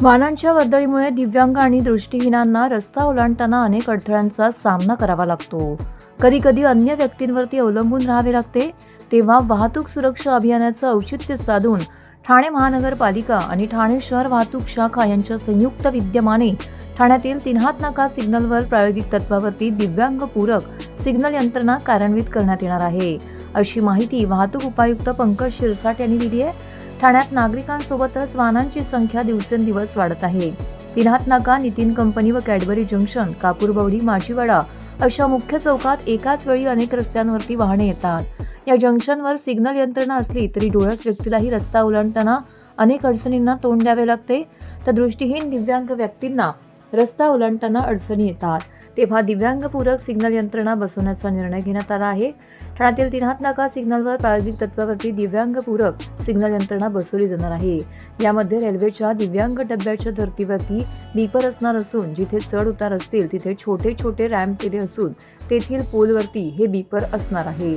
वाहनांच्या वर्दळीमुळे दिव्यांग आणि दृष्टीहीनांना रस्ता ओलांडताना अनेक अडथळ्यांचा सामना करावा लागतो. कधीकधी अन्य व्यक्तींवरती अवलंबून राहावे लागते. तेव्हा वाहतूक सुरक्षा अभियानाचं औचित्य साधून ठाणे महानगरपालिका आणि ठाणे शहर वाहतूक शाखा यांच्या संयुक्त विद्यमाने ठाण्यातील तिन्हात नाका सिग्नलवर प्रायोगिक तत्वावरती दिव्यांग पूरक सिग्नल यंत्रणा कार्यान्वित करण्यात येणार आहे. अशी माहिती वाहतूक उपायुक्त पंकज शिरसाट यांनी दिली आहे. ठाण्यात नागरिकांसोबतच वाहनांची संख्या दिवसेंदिवस वाढत आहे. तिन्हात नाका नितीन कंपनी व कॅडबरी जंक्शन कापूरबवडी माजीवाडा अशा मुख्य चौकात एकाच वेळी अनेक रस्त्यांवरती वाहने येतात. या जंक्शनवर सिग्नल यंत्रणा असली तरी डोळस व्यक्तीलाही रस्ता ओलांडताना अनेक अडचणींना तोंड द्यावे लागते. तर दृष्टीहीन दिव्यांग व्यक्तींना रस्ता ओलांडताना अडचणी येतात. तेव्हा दिव्यांगपूरक सिग्नल यंत्रणा बसवण्याचा निर्णय घेण्यात आला आहे. ठाण्यातील तिन्हात नाका सिग्नलवर प्रायोगिक तत्वावरती दिव्यांगपूरक सिग्नल यंत्रणा बसवली जाणार आहे. यामध्ये रेल्वेच्या दिव्यांग डब्याच्या धर्तीवरती बीपर असणार असून जिथे चढ उतार असतील तिथे छोटे छोटे रॅम्प केले असून तेथील पोलवरती हे बीपर असणार आहे.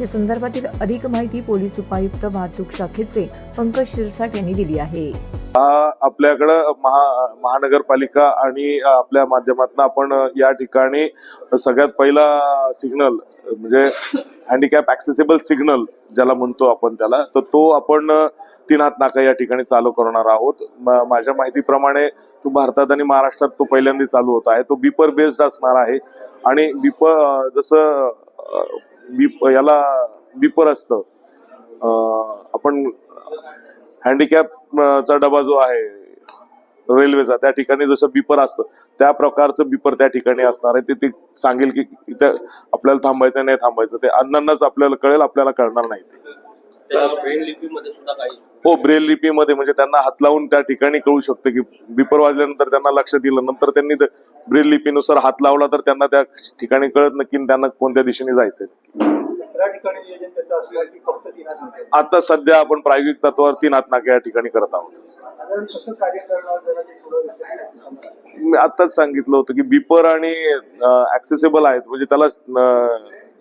या संदर्भातील अधिक माहिती पोलीस उपायुक्त वाहतूक शाखेचे पंकज शिरसाट यांनी दिली आहे. हा आपल्याकडं महा महानगरपालिका आणि आपल्या माध्यमातून आपण या ठिकाणी सगळ्यात पहिला सिग्नल म्हणजे हँडिकॅप ऍक्सेसिबल सिग्नल ज्याला म्हणतो आपण त्याला तर तो आपण तीन हात नाका या ठिकाणी चालू करणार आहोत. माझ्या माहितीप्रमाणे तो भारतात आणि महाराष्ट्रात तो पहिल्यांदा चालू होत आहे. तो बीपर बेस्ड असणार आहे. आणि बीप जसं बीप याला बीपर असतं. आपण हँडिकॅप चा डबा जो आहे रेल्वेचा त्या ठिकाणी जसं बिपर असतं त्या प्रकारचं बिपर त्या ठिकाणी असणार आहे. ते ते सांगेल की इथं आपल्याला थांबायचं नाही थांबायचं. ते अण्णांनाच आपल्याला कळेल आपल्याला कळणार नाही ते. त्या ब्रेन लिपीमध्ये सुद्धा काही हो ब्रेल लिपीमध्ये म्हणजे त्यांना हात लावून त्या ठिकाणी कळू शकतं की बिपर वाजल्यानंतर त्यांना लक्ष दिलं नंतर त्यांनी ब्रेल लिपीनुसार हात लावला तर त्यांना त्या ठिकाणी कळत नक्की त्यांना कोणत्या दिशेने जायचंय. आता सध्या आपण प्रायोगिक तत्वावर तीन हातनाके या ठिकाणी करत आहोत. मी आताच सांगितलं होतं की बिपर आणि ऍक्सेसिबल आहेत. म्हणजे त्याला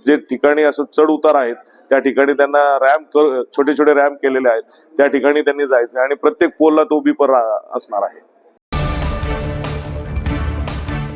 जे ठिकाणी असं चढ उतार आहेत त्या ठिकाणी त्यांना रॅम्प छोटे छोटे रॅम्प केलेले आहेत. त्या ठिकाणी त्यांनी जायचं आणि प्रत्येक पोलला तो बिपर असणार आहे.